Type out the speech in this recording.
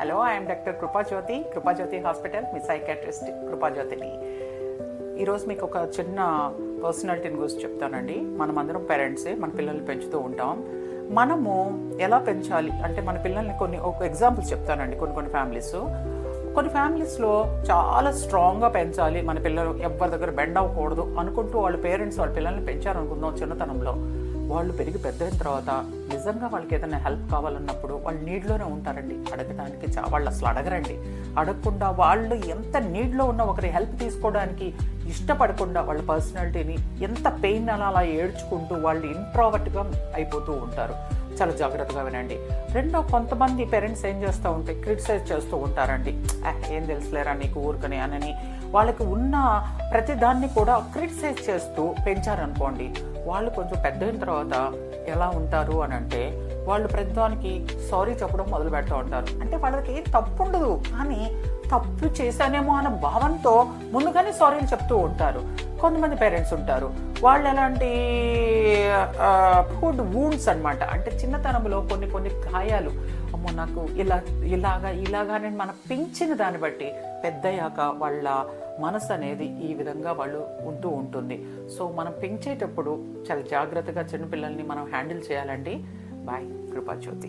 Hello I'm doctor Krupajyothi Krupajyothi hospital me psychiatrist కృపాజ్యోతిని ఈరోజు మీకు ఒక చిన్న పర్సనాలిటీని గురించి చెప్తానండి. మనం అందరం పేరెంట్సే మన పిల్లల్ని పెంచుతూ ఉంటాం. మనము ఎలా పెంచాలి? అంటే మన పిల్లల్ని కొన్ని ఒక ఎగ్జాంపుల్స్ చెప్తానండి కొన్ని కొన్ని ఫ్యామిలీస్ కొన్ని ఫ్యామిలీస్లో చాలా స్ట్రాంగ్గా పెంచాలి. మన పిల్లలు ఎవరి దగ్గర బెండ్ అవ్వకూడదు అనుకుంటూ వాళ్ళ పేరెంట్స్ వాళ్ళ పిల్లల్ని పెంచారనుకుందాం చిన్నతనంలో. వాళ్ళు పెరిగి పెద్దయిన తర్వాత నిజంగా వాళ్ళకి ఏదైనా హెల్ప్ కావాలన్నప్పుడు వాళ్ళు నీడ్లోనే ఉంటారండి. అడగడానికి చా వాళ్ళు అసలు అడగరండి. అడగకుండా వాళ్ళు ఎంత నీడ్లో ఉన్న ఒకరి హెల్ప్ తీసుకోవడానికి ఇష్టపడకుండా వాళ్ళ పర్సనాలిటీని ఎంత పెయిన్ అలా అలా ఏడ్చుకుంటూ వాళ్ళు ఇంట్రావర్ట్గా అయిపోతూ ఉంటారు. చాలా జాగ్రత్తగా వినండి. రెండో కొంతమంది పేరెంట్స్ ఏం చేస్తూ ఉంటే క్రిటిసైజ్ చేస్తూ ఉంటారండి. ఏం తెలుసులేరా నీకు ఊరుకని అనని. వాళ్ళకి ఉన్న ప్రతిదాన్ని కూడా క్రిటిసైజ్ చేస్తూ పెంచారనుకోండి. వాళ్ళు కొంచెం పెద్ద అయిన తర్వాత ఎలా ఉంటారు అని అంటే వాళ్ళు ప్రతిదానికి సారీ చెప్పడం మొదలు పెడతా ఉంటారు. అంటే వాళ్ళకి ఏం తప్పు ఉండదు కానీ తప్పు చేశానేమో అన్న భావంతో ముందుగానే సారీలు చెప్తూ ఉంటారు. కొంతమంది పేరెంట్స్ ఉంటారు. వాళ్ళు ఎలాంటి ఫుడ్ వూండ్స్ అనమాట అంటే చిన్నతనంలో కొన్ని కొన్ని గాయాలు. అమ్మో నాకు ఇలా ఇలాగా ఇలాగా అని మనం పెంచిన దాన్ని బట్టి పెద్దయ్యాక వాళ్ళ మనసు అనేది ఈ విధంగా వాళ్ళు ఉంటూ ఉంటుంది. సో మనం పెంచేటప్పుడు చాలా జాగ్రత్తగా చిన్నపిల్లల్ని మనం హ్యాండిల్ చేయాలండి. బాయ్ కృపాజ్యోతి.